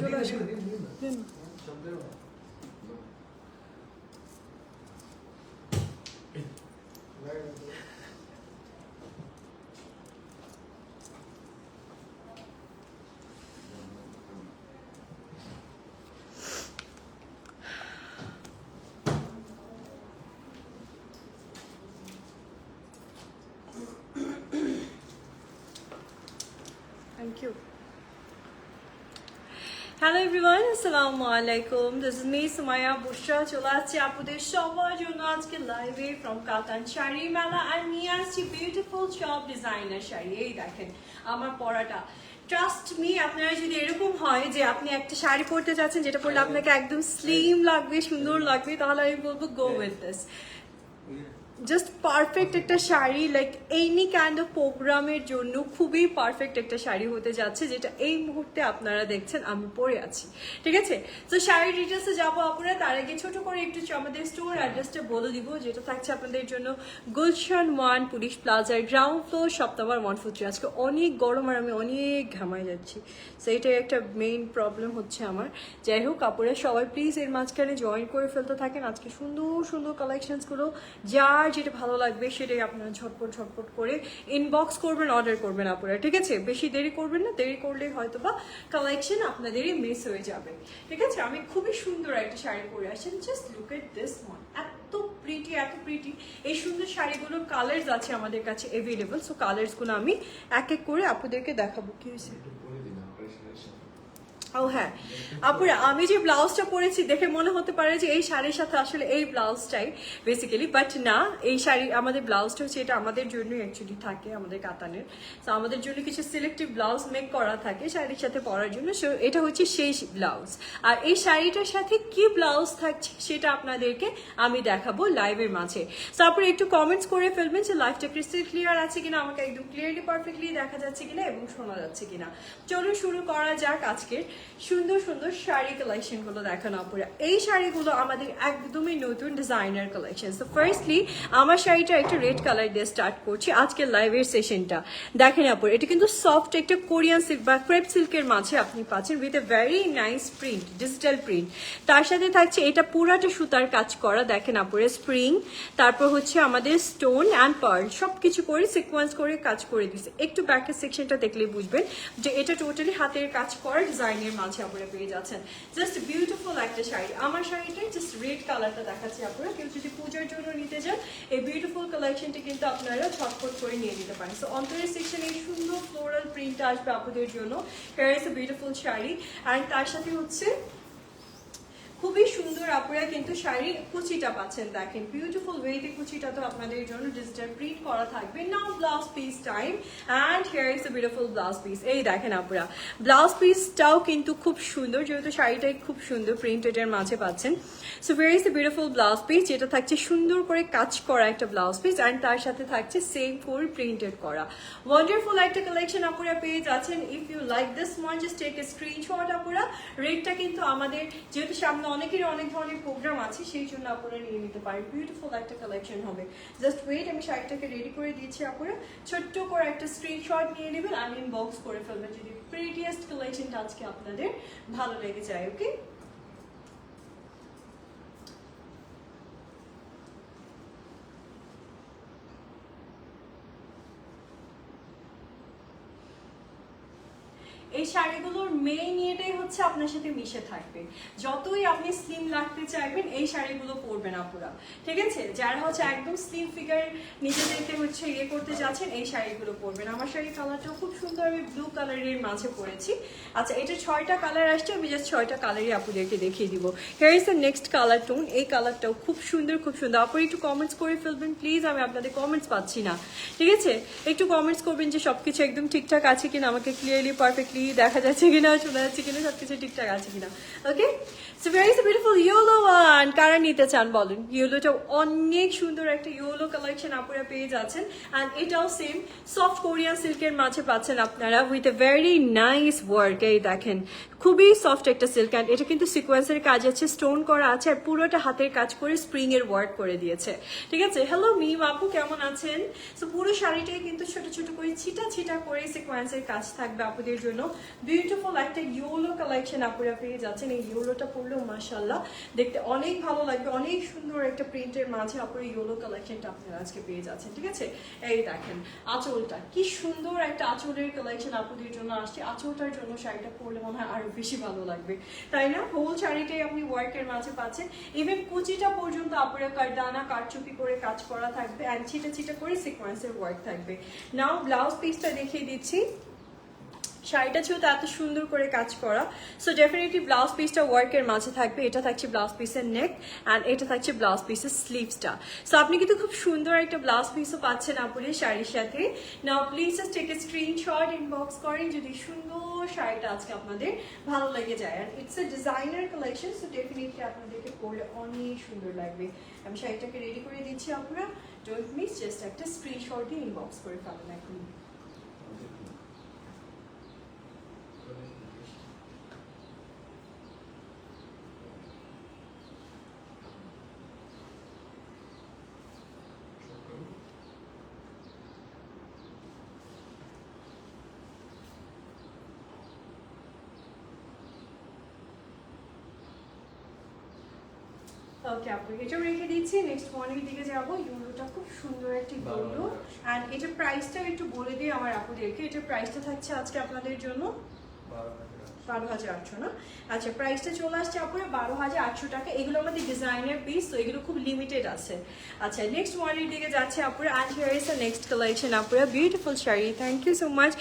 চলে আসুন দিন। থ্যাংক ইউ হ্যালো এভরিওয়ান আসসালামু আলাইকুম this is me Sumaiya Bushra চলে আসছি আপনাদের সবার জন্য আজকে লাইভে ফ্রম কাতান শাড়ি মেলা আর নিয়ে আসছি বিউটিফুল সব ডিজাইনার শাড়ি এই দেখেন আমার পরাটা ট্রাস্ট মি আপনারা যদি এরকম হয় যে আপনি একটা শাড়ি পরতে চাচ্ছেন যেটা পরলে আপনাকে একদম স্লিম লাগবে সুন্দর লাগবে তাহলে আমি বলব go with this just perfect একটা sari like any kind of প্রোগ্রামের জন্য খুবই পারফেক্ট একটা শাড়ি হতে যাচ্ছে, যেটা এই মুহূর্তে আপনারা দেখছেন, আমি পরে আছি। ঠিক আছে? তো শাড়ি ডিটেলসে যাব আপনারা, তার আগে ছোট করে একটু আমাদের স্টোর অ্যাড্রেসটা বলে দিব, যেটা থাকছে আপনাদের জন্য গুলশান ওয়ান পুলিশ প্লাজার ground floor number one four আজকে অনেক গরম আর আমি অনেক ঘামায় যাচ্ছি। সো সেইটাই একটা মেইন প্রবলেম হচ্ছে আমার। যাই হোক কাপড়ের সবাই প্লিজ এর মাঝখানে জয়েন করে ফেলতে থাকেন। আজকে সুন্দর সুন্দর কালেকশনসগুলো যার যেটা ভালো লাগবে সেটাই আপনারা ঝটপট ঝটপট করে ইনবক্স করবেন অর্ডার করবেন আপনারা ঠিক আছে? বেশি দেরি করবেন না, দেরি করলে হয়তো বা কালেকশন আপনাদেরই মিস হয়ে যাবে, ঠিক আছে? আমি খুবই সুন্দর একটা শাড়ি পরে আসছেন just look at this one এত প্রিটি এত প্রিটি এই সুন্দর শাড়িগুলোর কালার্স আছে আমাদের কাছে অ্যাভেলেবল সো কালার্সগুলো আমি এক এক করে আপনাদেরকে দেখাবো, কি হয়েছে? ও হ্যাঁ। আপুরা আমি যে ব্লাউজটা পরেছি দেখে মনে হতে পারে যে এই শাড়ির সাথে আসলে এই ব্লাউজটাই বেসিক্যালি বাট না এই শাড়ি আমাদের ব্লাউজটা হচ্ছে এটা আমাদের জন্যই অ্যাকচুয়ালি থাকে আমাদের কাতানের। তো আমাদের জন্য কিছু সিলেক্টিভ ব্লাউজ মেক করা থাকে শাড়ির সাথে পরার জন্য। So, এটা হচ্ছে সেই ব্লাউজ। আর এই শাড়িটার সাথে কি ব্লাউজ থাকছে সেটা আপনাদেরকে আমি দেখাবো লাইভের মাঝে। তারপরে একটু কমেন্টস করে ফেলবেন যে লাইভটা ক্রিস্টাল ক্লিয়ার আছে কিনা আমাকে একদম ক্লিয়ারলি পারফেক্টলি দেখা যাচ্ছে কিনা এবং শোনা যাচ্ছে কিনা। চলুন শুরু করা যাক আজকের সুন্দর সুন্দর শাড়ি কালেকশনগুলো দেখানো আপুরা। এই শাড়িগুলো আমাদের একদমই নতুন ডিজাইনার কালেকশন তো ফার্স্টলি আমার শাড়িটা একটা রেড কালার দিয়ে স্টার্ট করছি আজকের লাইভের সেশনটা দেখেন আপুর, এটা কিন্তু সফট একটা কোরিয়ান সিল্ক বা ক্রেপ সিল্কের মাঝে আপনি পাচ্ছেন with a very nice print digital print তার সাথে থাকছে এটা পুরাটা সুতার কাজ করা, দেখেন আপুরে স্প্রিং তারপর হচ্ছে আমাদের স্টোন অ্যান্ড পার্ল সব কিছু করে সিকোয়েন্স করে কাজ করে দিচ্ছে একটু ব্যাকের সেকশনটা দেখলে বুঝবেন যে এটা টোটালি হাতের কাজ করা ডিজাইনের মাঝে আপনারা পেয়ে যাচ্ছেন। জাস্ট বিউটিফুল একটা শাড়ি। আমার শাড়িটা জাস্ট রেড কালারটা দেখাচ্ছি আপনারা কেউ যদি পূজার জন্য নিতে চান, এই বিউটিফুল কালেকশনটি কিন্তু আপনারা ছটফট করে নিয়ে নিতে পারেন। সো অন্তরের সেকশনে সুন্দর ফ্লোরাল প্রিন্ট আসবে আপনাদের জন্য। Here is a beautiful sari. And তার সাথে হচ্ছে খুবই সুন্দর আপনারা কিন্তু শাড়ির কুচিটা পাচ্ছেন দেখেন। বিউটিফুল ওয়েতে কুচিটা তো আপনাদের জন্য ডিজিটাল প্রিন্ট করা থাকবে। Now blouse piece time and here is a beautiful blouse piece এই দেখেন আপনারা ব্লাউজ পিসটাও কিন্তু খুব সুন্দর, যেহেতু শাড়িটাই খুব সুন্দর প্রিন্টেডের মাঝে পাচ্ছেন। So very is a beautiful blouse piece যেটা থাকছে সুন্দর করে কাজ করা একটা ব্লাউজ পিস অ্যান্ড তার সাথে থাকছে সেম করে প্রিন্টেড করা। ওয়ান্ডারফুল একটা কালেকশন আপনারা পেয়ে যাচ্ছেন। If you like this one just take a screenshot আপনারা রেটটা কিন্তু আমাদের, যেহেতু সামনে অনেকেরই অনেক ধরনের প্রোগ্রাম আছে, সেই জন্য আপনারা নিয়ে নিতে পারেন। বিউটিফুল একটা কালেকশন হবে। জাস্ট ওয়েট আমি শাড়িটাকে রেডি করে দিয়েছি আপনারা ছোট্ট করে একটা স্ক্রিনশট নিয়ে নেবেন আর ইনবক্স করে ফেলবেন যদি প্রিটিয়েস্ট কালেকশনটা আজকে আপনাদের ভালো লেগে যায় ওকে এই শাড়িগুলোর মেইন ইয়েটাই হচ্ছে আপনার সাথে মিশে থাকবে। যতই আপনি স্লিম লাগতে চাইবেন, এই শাড়িগুলো পরবেন আপুরা। ঠিক আছে? যারা হচ্ছে একদম স্লিম ফিগার নিজেদেরকে হচ্ছে ইয়ে করতে যাচ্ছেন, এই শাড়িগুলো পরবেন। আমার শাড়ির কালারটাও খুব সুন্দর, আমি ব্লু কালারের মাঝে পরেছি। আচ্ছা এটা ছয়টা কালার আসছে, আমি জাস্ট ছয়টা কালারই আপুদেরকে দেখিয়ে দিব। Here is the next colour tone এই কালারটাও খুব সুন্দর খুব সুন্দর। আপুর একটু কমেন্টস করে ফেলবেন প্লিজ আমি আপনাদের কমেন্টস পাচ্ছি না। ঠিক আছে? একটু কমেন্টস করবেন যে সবকিছু একদম ঠিকঠাক আছে কিনা? আমাকে ক্লিয়ারলি পারফেক্টলি দেখা যাচ্ছে কিনা শোনা যাচ্ছে কিনা সবকিছু ঠিকঠাক আছে কিনা। Okay so very beautiful yellow one কারা নিতে চান বলেন? ইয়েলোটা অনেক সুন্দর একটা ইয়েলো কালেকশন আপনারা পেয়ে যাচ্ছেন। অ্যান্ড এটাও সেম সফট কোরিয়ান সিল্কের মাঝে পাচ্ছেন আপনারা with a very nice work এই দেখেন। খুবই সফট একটা সিল্ক অ্যান্ড এটা কিন্তু সিকোয়েন্সের কাজ আছে স্টোন করা আছে আর পুরোটা হাতের কাজ করে স্প্রিং এর ওয়ার্ক করে দিয়েছে। ঠিক আছে? হ্যালো মিম আপু কেমন আছেন? তো পুরো শাড়িটাই কিন্তু ছোট ছোট করে ছিটা ছিটা করে সিকোয়েন্সের কাজ থাকবে আপুদের জন্য। বিউটিফুল একটা ইউলো কালেকশন আপুরা পেয়ে যাচ্ছেন। এই ইউলোটা পরলেও মাসাল্লাহ দেখতে অনেক ভালো লাগবে, অনেক সুন্দর একটা প্রিন্টের মাঝে আপুরা ইউলো কালেকশনটা আপনারা আজকে পেয়ে যাচ্ছেন, ঠিক আছে? এই দেখেন, আঁচলটা, কি সুন্দর একটা আঁচলের কালেকশন আপুদের জন্য আসছে। আঁচলটার জন্য শাড়িটা পরলে মনে হয় আরও বেশি ভালো লাগবে। তাই না? হোল শাড়িটাই আপনি ওয়ার্কের মাঝে পাচ্ছেন। ইভেন কুচিটা পর্যন্ত আপুরা কারদানা, কারচুপি করে কাজ করা থাকবে অ্যান্ড ছিটা ছিটা করে সিকোয়েন্সের ওয়ার্ক থাকবে। নাও ব্লাউজ পিসটা দেখিয়ে দিচ্ছি। শাড়িটা যেহেতু এত সুন্দর করে কাজ করা। সো ডেফিনেটলি ব্লাউজ পিসটা ওয়ার্কের মাঝে থাকবে। এটা থাকছে ব্লাউজ পিসের নেক অ্যান্ড এটা থাকছে ব্লাউজ পিসের স্লিভসটা সো আপনি কিন্তু খুব সুন্দর একটা ব্লাউজ পিসও পাচ্ছেন আপুরে শাড়ির সাথে। Now please just take a screenshot inbox করেন যদি সুন্দর শাড়িটা আজকে আপনাদের ভালো লেগে যায়। আর it's a designer collection so definitely আপনাদেরকে পরলে অনেক সুন্দর লাগবে। আমি শাড়িটাকে রেডি করে দিচ্ছি আপনারা ডোন্ট মিস জাস্ট একটা স্ক্রিনশট দিয়ে ইনবক্স করে ফেলেন এখন। ওকে আপু এটাও রেখে দিচ্ছি। নেক্সট মর্নিং দিকে যাব। ইউরোটা খুব সুন্দর একটি ইউলো অ্যান্ড এটা প্রাইসটা একটু বলে দিই আমার আপুদেরকে। এটা প্রাইসটা থাকছে আজকে আপনাদের জন্য। বারো হাজার আটশো, না? আচ্ছা প্রাইসটা চলে আসছে আপনার বারো হাজার আটশো টাকা। এগুলো আমাদের ডিজাইনের পিস তো এগুলো খুব লিমিটেড আছে। আচ্ছা নেক্সট ওয়ানের দিকে যাচ্ছে আপুরা and here is next collection আপুরা beautiful sari. Thank you so much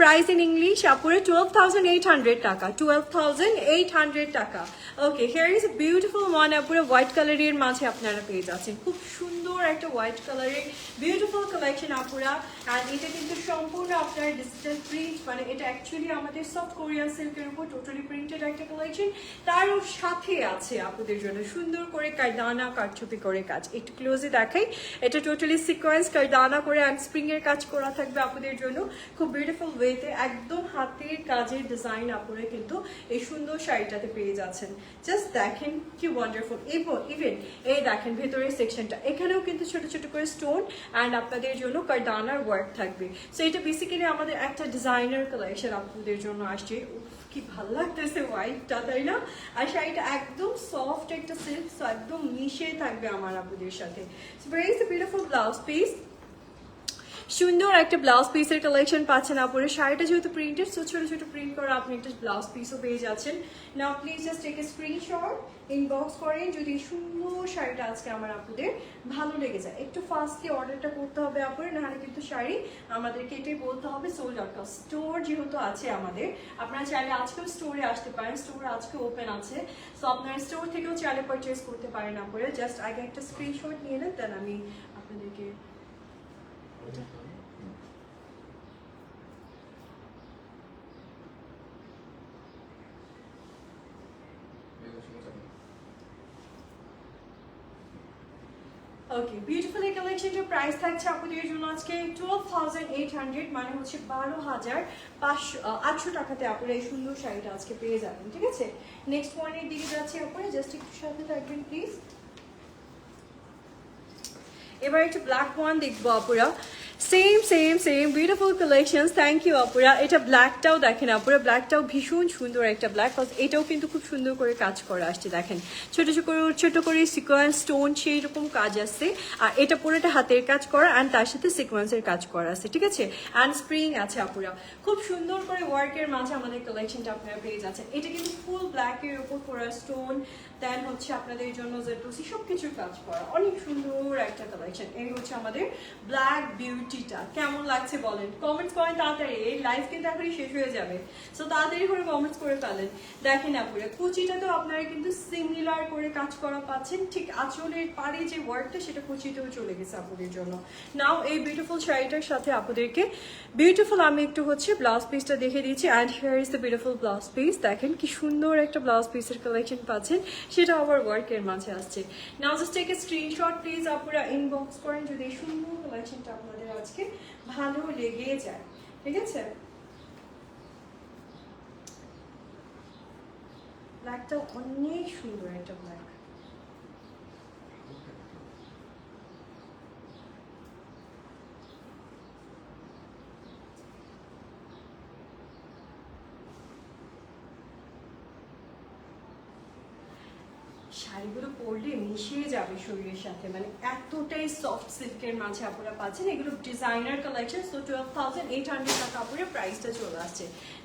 price in English আপুরা টুয়েলভ থাউজেন্ড এইট হান্ড্রেড টাকা টুয়েলভ থাউজেন্ড এইট হান্ড্রেড টাকা। Okay here is beautiful one আপুরা হোয়াইট কালারের মাঝে আপনারা পেয়ে যাচ্ছেন। খুব সুন্দর একটা হোয়াইট কালারের বিউটিফুল কালেকশন আপুরা অ্যান্ড এটা কিন্তু সম্পূর্ণ আপনার ডিজিটাল প্রিন্ট মানে এটা অ্যাকচুয়ালি আমাদের সফট কোরিয়ান সিল্কের উপর টোটালি প্রিন্টেড একটা কালেকশন তারও সাথে আছে আপনাদের জন্য সুন্দর করে কারদানা, কারচুপি করে কাজ। একটু ক্লোজে দেখাই। এটা টোটালি সিকোয়েন্স কারদানা করে অ্যান্ড স্প্রিং এর কাজ করা থাকবে আপনাদের জন্য। খুব বিউটিফুল ওয়েতে একদম হাতের কাজের ডিজাইন আপনারা কিন্তু এই সুন্দর শাড়িটাতে পেয়ে যাচ্ছেন। জাস্ট দেখেন কি ওয়ান্ডারফুল ইভেন এই দেখেন ভেতরের সেকশনটা এখানেও কিন্তু ছোট ছোট করে স্টোন অ্যান্ড আপনাদের জন্য কারদানার ওয়ার্ক থাকবে। সো এটা বেসিক্যালি আমাদের একটা ডিজাইনার কালেকশন আপনাদের জন্য আসছে। কি ভালো লাগতেছে হোয়াইটটা তাই না? আর শাড়িটা একদম সফট একটা সিল্ক সো একদম মিশে থাকবে আমার আপুদের সাথে। ভেরি বিউটিফুল ব্লাউজ পিস সুন্দর একটা ব্লাউজ পিসের কালেকশন পাচ্ছেন আপুরে। শাড়িটা যেহেতু প্রিন্টেড সো ছোট ছোট প্রিন্ট করা আপনি একটা ব্লাউজ পিসও পেয়ে যাচ্ছেন। Now please just take a screenshot inbox করেন যদি সুন্দর শাড়িটা আজকে আমার আপুদের ভালো লেগে যায়। একটু ফাস্টলি অর্ডারটা করতে হবে আপুরে, নাহলে কিন্তু শাড়ি আমাদেরকে এটাই বলতে হবে সোল্ড আউট স্টোর যেহেতু আছে আমাদের। আপনারা চাইলে আজকেও স্টোরে আসতে পারেন স্টোর আজকে ওপেন আছে। সো আপনারা স্টোর থেকেও চাইলে পারচেস করতে পারেন আপুরে। জাস্ট আগে একটা স্ক্রিনশট নিয়ে নেন দেন আমি আপনাদেরকে ওকে বিউটিফুল এই কালেকশনটার প্রাইস থাকছে আপনাদের জন্য আজকে টুয়েলভ থাউজেন্ড এইট হান্ড্রেড মানে হচ্ছে বারো হাজার পাঁচশো আটশো টাকাতে আপনারা এই সুন্দর শাড়িটা আজকে পেয়ে যাবেন, ঠিক আছে? নেক্সট ওয়ানের দিকে যাচ্ছি আপনারা জাস্ট একটু সাথে থাকবেন প্লিজ এবার একটু ব্ল্যাক ওয়ান দেখব আপুরা। Same same same beautiful collection thank you আপুরা এটা ব্ল্যাকটাও দেখেন আপুরা ব্ল্যাকটাও ভীষণ সুন্দর একটা ব্ল্যাক কজ এটাও কিন্তু খুব সুন্দর করে কাজ করা আসছে, দেখেন। ছোট ছোট করে ছোট করে সিকোয়েন্স স্টোন সেই রকম কাজ আসছে। আর এটা পুরোটা হাতের কাজ করা অ্যান্ড তার সাথে সিকোয়েন্সের কাজ করা আছে, ঠিক আছে? অ্যান্ড স্প্রিং আছে আপুরা খুব সুন্দর করে ওয়ার্কের মাঝে আমাদের কালেকশনটা আপনারা পেয়ে যাচ্ছেন। এটা কিন্তু ফুল ব্ল্যাকের উপর করা স্টোন দেন হচ্ছে আপনাদের জন্য জেটুসি সব কিছুর কাজ করা। অনেক সুন্দর একটা কালেকশন এই হচ্ছে আমাদের ব্ল্যাক বিউটিটা কেমন লাগছে বলেন? কমেন্টস করেন তাড়াতাড়ি, এই লাইফ কিন্তু এখনই শেষ হয়ে যাবে। সো তাড়াতাড়ি করে কমেন্টস করে ফেলেন। দেখেন আপুরে, কুচিটা তো আপনারা কিন্তু সিমিলার করে কাজ করা পাচ্ছেন। ঠিক আঁচলের পাড়ে যে ওয়ার্কটা সেটা কুচিতেও চলে গেছে আপুদের জন্য। নাও এই বিউটিফুল শাড়িটার সাথে আপুদেরকে বিউটিফুল আমি একটু হচ্ছে ব্লাউজ পিসটা দেখে দিয়েছি and here is the beautiful blouse piece দেখেন কি সুন্দর একটা ব্লাউজ পিসের কালেকশন পাচ্ছেন। সেটা আবার ওয়ার্কের মাঝে আসছে। Now just take a screenshot please আপুরা ইনবক্স করেন। যদি সুন্দর কালেকশনটা আপনাদের আজকে ভালো লেগে যায় ঠিক আছে? ব্ল্যাকটা অনেক সুন্দর একটা ব্ল্যাক শাড়িগুলো পরলে মিশিয়ে যাবে শরীরের সাথে মানে এতটাই সফট সিল্কের মাঝে আপনারা পাচ্ছেন। এগুলো designer collection so twelve thousand eight hundred টাকা কাপড়ের প্রাইসটা চলে আসছে।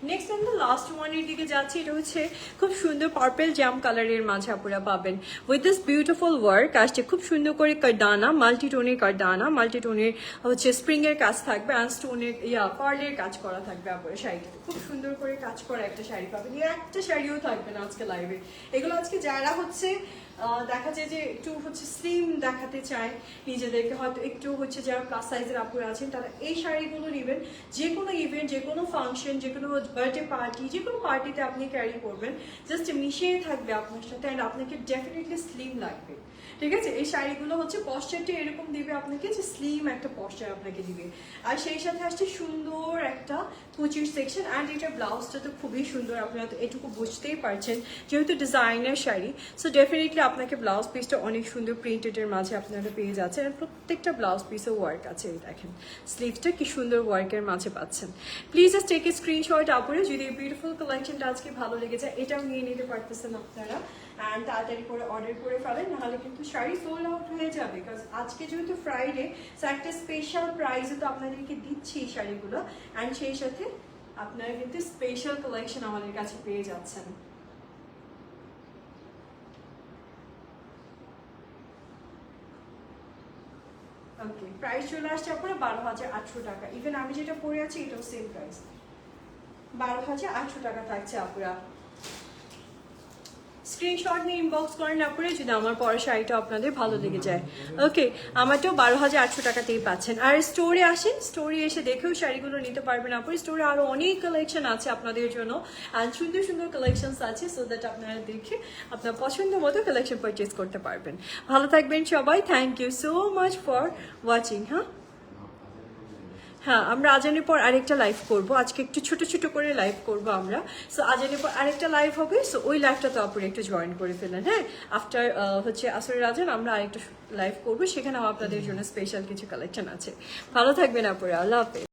নেক্সট আমি লাস্ট ওয়ানের দিকে যাচ্ছি, এটা হচ্ছে খুব সুন্দর পার্পেল জাম কালারের মাঝে আপনারা পাবেন। উইথ দিস বিউটিফুল ওয়ার্ক আসছে, খুব সুন্দর করে কারদানা মাল্টি টোনের কারদানা মাল্টি টোনের হচ্ছে স্প্রিং এর কাজ থাকবে আর স্টোনের ইয়া পার্লের কাজ করা থাকবে আপনার শাড়িটাতে খুব সুন্দর করে কাজ করা একটা শাড়ি পাবেন। একটা শাড়িও থাকবে না আজকে লাইভে এগুলো আজকে যারা হচ্ছে দেখা যায় যে একটু হচ্ছে স্লিম দেখাতে চায় নিজেদেরকে। হয়তো একটু হচ্ছে যারা প্লাস সাইজের আপুরা আছেন, তারা এই শাড়িগুলো নেবেন। যে কোনো ইভেন্ট যে কোনো ফাংশন যে কোনো বার্থডে পার্টি যে কোনো পার্টিতে আপনি ক্যারি করবেন। জাস্ট মিশিয়ে থাকবে আপনার সাথে অ্যান্ড আপনাকে ডেফিনেটলি স্লিম লাগবে। ঠিক আছে? এই শাড়িগুলো হচ্ছে পশ্চারটা এরকম দিবে আপনাকে যে স্লিম একটা পশ্চার আপনাকে দিবে। আর সেই সাথে আসছে সুন্দর একটা কুচির সেকশন অ্যান্ড এটা ব্লাউজটা তো খুবই সুন্দর, আপনারা তো এটুকু বুঝতেই পারছেন যেহেতু ডিজাইনার শাড়ি। সো ডেফিনেটলি আপনাকে ব্লাউজ পিসটা অনেক সুন্দর প্রিন্টেডের মাঝে আপনারা পেয়ে যাচ্ছেন আর প্রত্যেকটা ব্লাউজ পিসে ওয়ার্ক আছে দেখেন। স্লিভসটা কি সুন্দর ওয়ার্কের মাঝে পাচ্ছেন। Please just take a screenshot আপরে যদি বিউটিফুল কালেকশনটা আজকে ভালো লেগেছে এটাও নিয়ে নিতে পারতেছেন আপনারা। অ্যান্ড তাড়াতাড়ি করে অর্ডার করে ফেলেন, নাহলে কিন্তু শাড়ি সোল্ড আউট হয়ে যাবে বিকজ আজকে যেহেতু ফ্রাইডে সো একটা স্পেশাল প্রাইসে তো আপনাদেরকে দিচ্ছি এই শাড়িগুলো অ্যান্ড সেই সাথে আপনারা কিন্তু স্পেশাল কালেকশন আমাদের কাছে পেয়ে যাচ্ছেন। ওকে প্রাইস চলে আসছে আপনারা বারো হাজার আটশো টাকা। ইভেন আমি যেটা পরে আছি, এটাও সেম প্রাইস বারো হাজার আটশো টাকা থাকছে আপুরা। স্ক্রিনশট নিয়ে ইনবক্স করেন আপনারা যদি আমার পরের শাড়িটা আপনাদের ভালো লেগে যায়। ওকে আমারটাও বারো হাজার আটশো টাকাতেই পাচ্ছেন। আর স্টোরে আসেন স্টোরে এসে দেখেও শাড়িগুলো নিতে পারবেন আপনার স্টোরে আরও অনেক কালেকশন আছে আপনাদের জন্য। অ্যান্ড সুন্দর সুন্দর কালেকশনস আছে সো দ্যাট আপনারা দেখে আপনার পছন্দ মতো কালেকশন পারচেস করতে পারবেন। ভালো থাকবেন সবাই। Thank you so much for watching হ্যাঁ? হ্যাঁ আমরা আজানের পর আরেকটা লাইভ করব। আজকে একটু ছোট ছোট করে লাইভ করব আমরা। সো আজানের পর আরেকটা লাইভ হবে। সো ওই লাইভটা তো আপনি একটু জয়েন করে ফেলেন হ্যাঁ? আফটার হচ্ছে আসরের আজান, আমরা আরেকটা লাইভ করব। সেখানেও আপনাদের জন্য স্পেশাল কিছু কালেকশন আছে। ভালো থাকবেন আপনারা আল্লাহ হাফেজ।